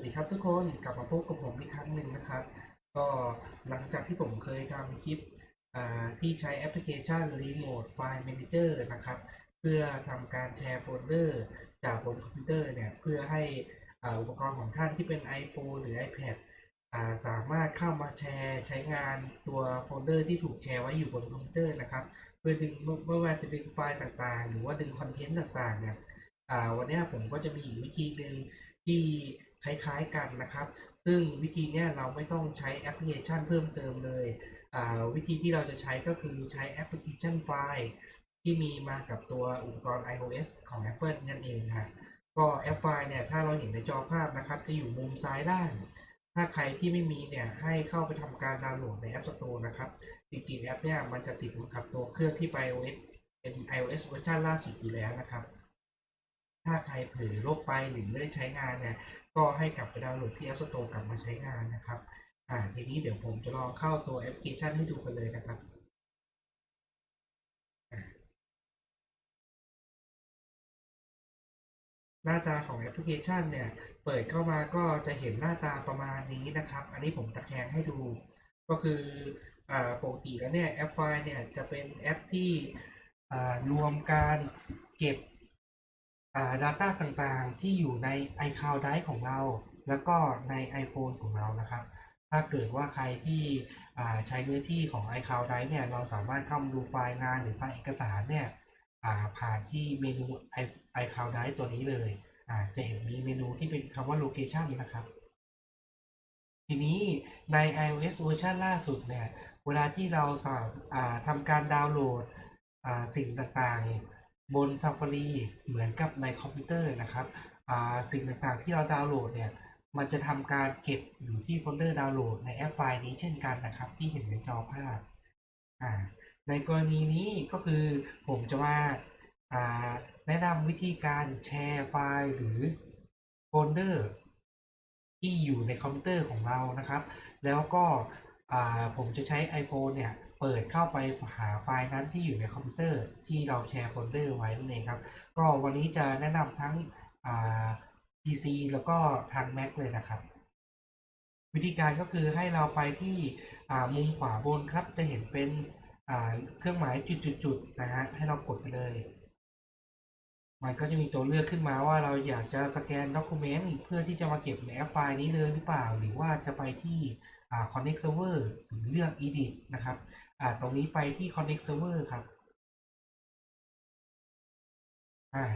วัสดีครับทุกคนกลับมาพบกับผมอีกครั้งหนึ่งนะครับ ก็หลังจากที่ผมเคยทำคลิปที่ใช้แอปพลิเคชัน Remote File Manager นะครับ เพื่อทำการแชร์โฟลเดอร์จากบนคอมพิวเตอร์เนี่ย เพื่อให้อุปกรณ์ของท่านที่เป็น iPhone หรือ iPad สามารถเข้ามาแชร์ใช้งานตัวโฟลเดอร์ที่ถูกแชร์ไว้อยู่บนคอมพิวเตอร์นะครับ เพื่อดึงไม่ว่าจะดึงไฟล์ต่างๆ หรือว่าดึงคอนเทนต์ต่างๆเนี่ยวันนี้ผมก็จะมีอีกวิธีหนึ่งที่ คล้ายๆกันนะครับ ซึ่งวิธีเนี้ยเราไม่ต้องใช้แอปพลิเคชันเพิ่มเติมเลยอ่าวิธีที่เราจะใช้ก็คือใช้แอปพลิเคชันไฟล์ที่มีมากับตัวอุปกรณ์ iOS ของ Apple นั่นเองค่ะก็แอปไฟล์เนี่ยถ้าเราเห็นในจอภาพนะครับจะอยู่มุมซ้ายล่าง ถ้าใครที่ไม่มีเนี่ยให้เข้าไปทำการดาวน์โหลดใน App Store นะครับ จริงๆแอปเนี่ยมันจะติดมากับตัวเครื่องที่ไป iOS เป็น iOS เวอร์ชันล่าสุดอยู่แล้วนะครับ ถ้าใครเผลอลบไปหรือไม่ได้ใช้งานเนี่ย ก็ให้กลับไปดาวน์โหลดที่ App Store กลับมาใช้งานนะครับ อ่าทีนี้เดี๋ยวผมจะลองเข้าตัวแอปพลิเคชันให้ดูกันเลยนะครับหน้าตาของแอปพลิเคชันเนี่ย เปิดเข้ามาก็จะเห็นหน้าตาประมาณนี้นะครับ อันนี้ผมตะแคงให้ดู ก็คืออ่าปกติแล้วเนี่ยแอปไฟล์เนี่ยจะเป็นแอปที่อ่ารวมการเก็บ Data ต่างๆ ที่อยู่ใน iCloud Drive ของเรา แล้วก็ใน iPhone ของเรานะครับ ถ้าเกิดว่าใครที่ใช้เนื้อที่ของ iCloud Drive เนี่ย เราสามารถเข้ามาดูไฟล์งานหรือไฟล์เอกสารเนี่ยผ่านที่เมนู iCloud Drive ตัวนี้เลยจะเห็นมีเมนูที่เป็นคำว่า location นะครับ ทีนี้ใน iOS เวอร์ชันล่าสุดเนี่ย เวลาที่เราสามอ่าทำการดาวน์โหลดสิ่งต่างๆ บน Safari เหมือนกับในคอมพิวเตอร์นะครับสิ่งต่างๆที่เราดาวน์โหลดเนี่ยมันจะทำการเก็บอยู่ที่โฟลเดอร์ดาวน์โหลดในแอปไฟล์นี้เช่นกันนะครับ ที่เห็นในจอภาพในกรณีนี้ก็คือผมจะมาแนะนำวิธีการแชร์ไฟล์หรือโฟลเดอร์ที่อยู่ในคอมพิวเตอร์ของเรานะครับ แล้วก็ผมจะใช้ iPhone เนี่ย เปิดเข้าไปหาไฟล์นั้นที่อยู่ในคอมพิวเตอร์ที่เราแชร์โฟลเดอร์ไว้นั่นเองครับ ก็วันนี้จะแนะนำทั้งอ่า PC แล้วก็ทาง Mac เลยนะครับ วิธีการก็คือให้เราไปที่อ่ามุมขวาบนครับ จะเห็นเป็นอ่าเครื่องหมายจุดๆนะฮะให้เรากดไปเลย มันก็จะมีตัวเลือกขึ้นมาว่าเราอยากจะสแกนด็อกิเมนต์เพื่อที่จะมาเก็บในแอปไฟล์นี้เลยหรือเปล่า หรือว่าจะไปที่อ่า connect server หรือเลือก edit นะครับ อ่า ตรงนี้ไปที่ connect server ครับ อ่า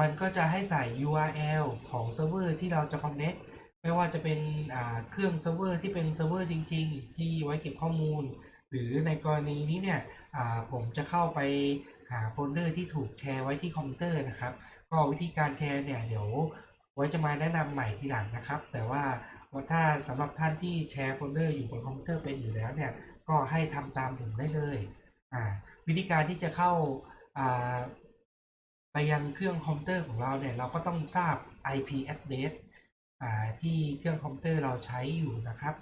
มันก็จะให้ใส่ URL ของเซิร์ฟเวอร์ที่เราจะ connect ไม่ว่าจะเป็นอ่าเครื่องเซิร์ฟเวอร์ที่เป็นเซิร์ฟเวอร์จริง ๆ ที่ไว้เก็บข้อมูล หรือในกรณีนี้เนี่ยอ่าผมจะเข้าไปหาโฟลเดอร์ที่ถูกแชร์ไว้ที่คอมพิวเตอร์นะครับ ก็วิธีการแชร์เนี่ยเดี๋ยวไว้จะมาแนะนำใหม่ทีหลังนะครับ แต่ว่าถ้าสำหรับท่านที่แชร์โฟลเดอร์อยู่บนคอมพิวเตอร์เป็นอยู่แล้วเนี่ย ก็ให้ทำตามผมได้เลยอ่าวิธีการที่จะเข้าอ่าไปยังเครื่องคอมพิวเตอร์ของเราเนี่ยเราก็ต้องทราบ IP address อ่าที่เครื่องคอมพิวเตอร์เราใช้อยู่นะครับ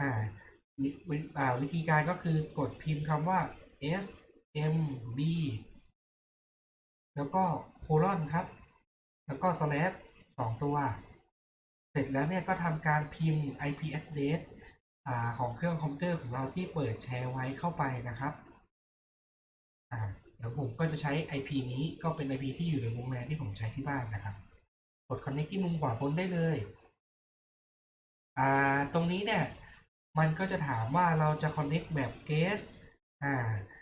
อ่าวิวิอ่าวิธีการก็คือกดพิมพ์คำว่า smb แล้วก็โคลอนครับ แล้วก็ slash สองตัว เสร็จแล้วเนี่ยก็ทำการพิมพ์ IP address อของเครื่องคอมพิวเตอร์ของเราที่เปิดแชร์ไว้เข้าไปนะครับเดี๋ยวผมก็จะใช้ IP นี้ก็เป็น IP ที่อยู่ในวงแรมที่ผมใช้ที่บ้านนะครับ กด connect ที่มุมขวาบนได้เลยตรงนี้เนี่ยมันก็จะถามว่าเราจะ connect แบบ guest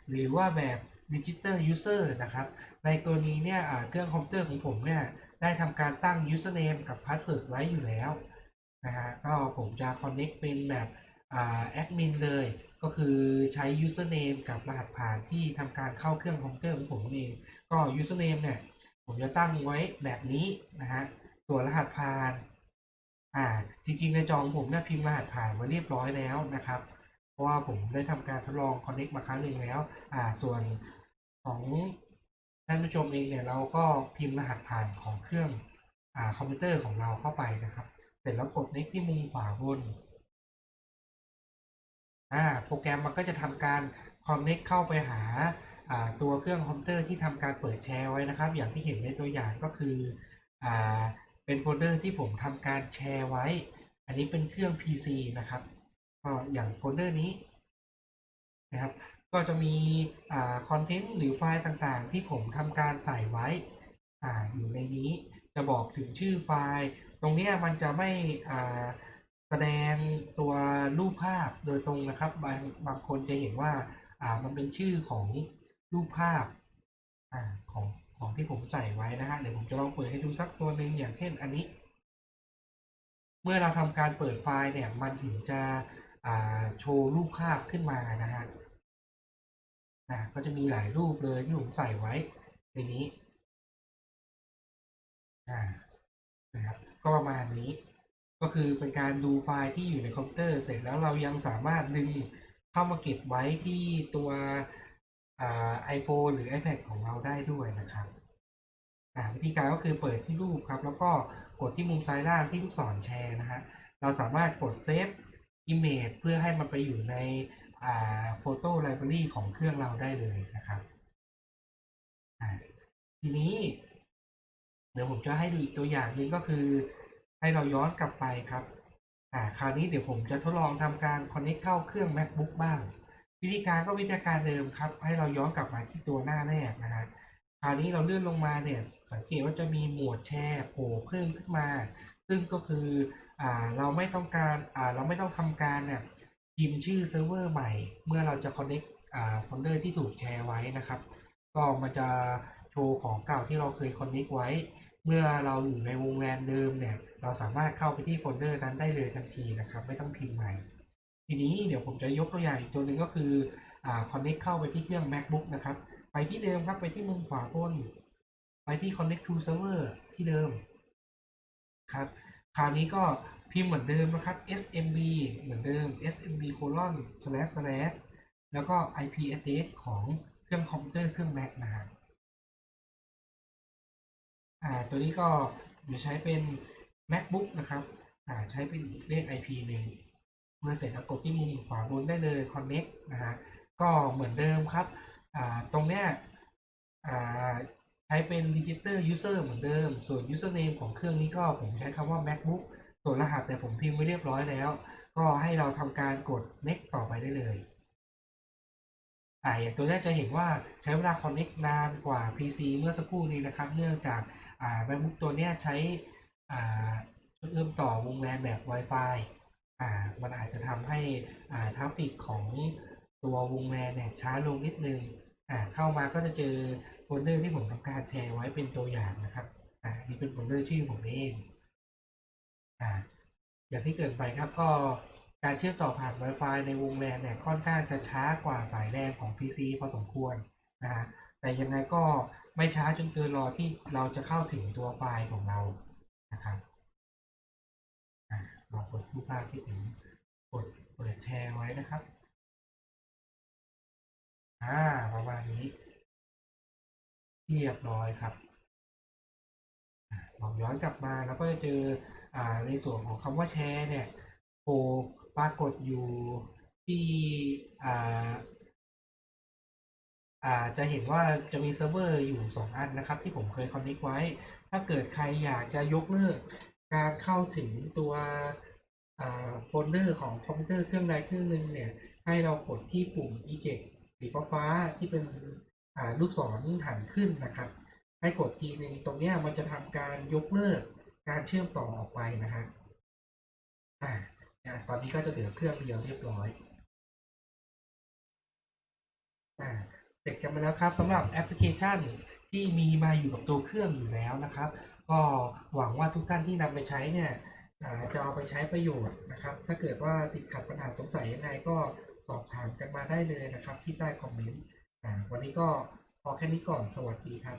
หรือว่าแบบ digital user นะครับ ในกรณีเนี่ยเครื่องคอมพิวเตอร์ของผมเนี่ยได้ทำการตั้ง username กับ password ไว้อยู่แล้วนะฮะก็ผมจะ connect เป็นแบบ อ่า admin เลย ก็คือใช้ username กับรหัสผ่านที่ทำการเข้าเครื่องคอมพิวเตอร์ของผมเอง ก็ username เนี่ย ผมจะตั้งไว้แบบนี้นะฮะส่วนรหัสผ่าน อ่า จริงๆ ในจอของผมเนี่ยพิมพ์รหัสผ่านมาเรียบร้อยแล้วนะครับ เพราะว่าผมได้ทำการทดลอง connect มาครั้งหนึ่งแล้ว อ่า ส่วนของท่านผู้ชมเองเนี่ยเราก็พิมพ์รหัสผ่านของเครื่องอ่าคอมพิวเตอร์ของเราเข้าไปนะครับ เสร็จแล้วกด next ที่มุมขวาบน อ่าโปรแกรมมันก็จะทำการ connect เข้าไปหาตัวเครื่องคอมพิวเตอร์ที่ทำการเปิดแชร์ไว้นะครับ อย่างที่เห็นในตัวอย่างก็คืออเป็นโฟลเดอร์ที่ผมทำการแชร์ไว้ อันนี้เป็นเครื่อง PC นะครับก็อย่างโฟลเดอร์นี้นะครับ ก็จะมีคอนเทนต์หรือไฟล์ต่างๆ ที่ผมทำการใส่ไว้ออยู่ในนี้จะบอกถึงชื่อไฟล์ ตรงนี้มันจะไม่ แสดงตัวรูปภาพโดยตรงนะครับ บางบางคนจะเห็นว่าอ่ามันเป็นชื่อของรูปภาพอ่าของของที่ผมใส่ไว้นะฮะเดี๋ยวผมจะลองเปิดให้ดูสักตัวหนึ่งอย่างเช่นอันนี้ เมื่อเราทำการเปิดไฟล์เนี่ยมันถึงจะอ่าโชว์รูปภาพขึ้นมานะฮะอ่าก็จะมีหลายรูปเลยที่ผมใส่ไว้ในนี้อ่านะครับก็ประมาณนี้ ก็คือเป็นการดูไฟล์ที่อยู่ในคอมพิวเตอร์เสร็จแล้วเรายังสามารถดึงเข้ามาเก็บไว้ที่ตัวไอ่า iPhone หรือ iPad ของเราได้ด้วยนะครับวิธีการก็คือเปิดที่รูปครับ แล้วก็กดที่มุมซ้ายล่างที่ลูกศรแชร์นะฮะเราสามารถกดเซฟ Image เพื่อให้มันไปอยู่ในอ่าโฟโต้ไลบรารีของเครื่องเราได้เลยนะครับทีนี้ เดี๋ยวผมจะให้ดูอีกตัวอย่างหนึ่งก็คือ ให้เราย้อนกลับไปครับ อ่า คราวนี้เดี๋ยวผมจะทดลองทำการ connect เข้าเครื่อง macbook บ้าง วิธีการก็วิธีการเดิมครับ ให้เราย้อนกลับมาที่ตัวหน้าแรกนะฮะคราวนี้เราเลื่อนลงมาเนี่ยสังเกตว่าจะมีหมวดแชร์โผล่เพิ่มขึ้นมา ซึ่งก็คืออ่าเราไม่ต้องการอ่าเราไม่ต้องทำการเนี่ยพิมพ์ชื่อเซิร์ฟเวอร์ใหม่ เมื่อเราจะ connect อ่าโฟลเดอร์ที่ถูกแชร์ไว้นะครับ ก็มันจะโชว์ของเก่าที่เราเคย connect ไว้ เมื่อเราอยู่ในวงแลนเดิมเนี่ย เราสามารถเข้าไปที่โฟลเดอร์นั้นได้เลยทันทีนะครับ ไม่ต้องพิมพ์ใหม่ ทีนี้เดี๋ยวผมจะยกตัวอย่างอีกตัวหนึ่งก็คืออ่า connect เข้าไปที่เครื่อง macbook นะครับ ไปที่เดิมครับไปที่มุมขวาบนไปที่ connect to server ที่เดิมครับ คราวนี้ก็พิมพ์เหมือนเดิมนะครับ smb เหมือนเดิม smb colon slash slash แล้วก็ ip address ของเครื่องคอมพิวเตอร์เครื่อง Mac นะครับอ่าตัวนี้ก็จะใช้เป็น macbook นะครับใช้เป็นอีกเลข ip หนึ่งเมื่อเสร็จแล้วกดที่มุมขวาบนได้เลย connect นะฮะก็เหมือนเดิมครับตรงเนี้ยใช้เป็น register user เหมือนเดิม ส่วน username ของเครื่องนี้ก็ผมใช้คำว่า macbook ส่วนรหัสเนี่ผมพิมพ์ไว้เรียบร้อยแล้ว ก็ให้เราทำการกด next ต่อไปได้เลยอ่าอย่างตัวแรกจะเห็นว่าใช้เวลา connect นานกว่า PC เมื่อสักครู่นี้นะครับ เนื่องจากอ่า macbook ตัวเนี้ยใช้ อ่าเชื่อมต่อวงแลนแบบ Wi-Fi อ่ามันอาจจะทำให้อ่าทราฟฟิกของตัววงแลนเนี่ยช้าลงนิดนึงอ่าเข้ามาก็จะเจอโฟลเดอร์ที่ผมทำการแชร์ไว้เป็นตัวอย่างนะครับอ่านี่เป็นโฟลเดอร์ชื่อผมเองอ่าอย่างที่เกิดไปครับก็การเชื่อมต่อผ่าน Wi-Fi ในวงแลนเนี่ยค่อนข้างจะช้ากว่าสายแลนของ PC พอสมควรนะฮะแต่ยังไงก็ไม่ช้าจนเกินรอที่เราจะเข้าถึงตัวไฟล์ของเรา นะครับอ่าลองเปิดรูปภาพที่ผมกดเปิดแชร์ไว้นะครับ อ่าประมาณนี้ เรียบร้อยครับลองย้อนกลับมาแล้วก็จะเจออ่าในส่วนของคำว่าแชร์เนี่ยโผล่ปรากฏอยู่ที่อ่าอ่าจะเห็นว่าจะมีเซิร์ฟเวอร์อยู่ 2 อันนะครับ ที่ผมเคยคอนเน c t ไว้ ถ้าเกิดใครอยากจะยกเลิกการเข้าถึงตัวโฟลเดอร์ของคอมพิวเตอร์เครื่องใดเครื่องหนึ่งเนี่ย ให้เรากดที่ปุ่ม eject สีฟ้าที่เป็นลูกศรหันขึ้นนะครับ ให้กดทีหนึ่งตรงนี้มันจะทำการยกเลิกการเชื่อมต่อออกไปนะฮะอ่าตอนนี้ก็จะเหลือเครื่องเดียวเรียบร้อยอ่าเสร็จกันไปแล้วครับสำหรับแอปพลิเคชัน ที่มีมาอยู่กับตัวเครื่องอยู่แล้วนะครับ ก็หวังว่าทุกท่านที่นำไปใช้เนี่ยจะเอาไปใช้ประโยชน์นะครับ ถ้าเกิดว่าติดขัดปัญหาสงสัยยังไงก็สอบถามกันมาได้เลยนะครับ ที่ใต้คอมเมนต์วันนี้ก็พอแค่นี้ก่อนสวัสดีครับ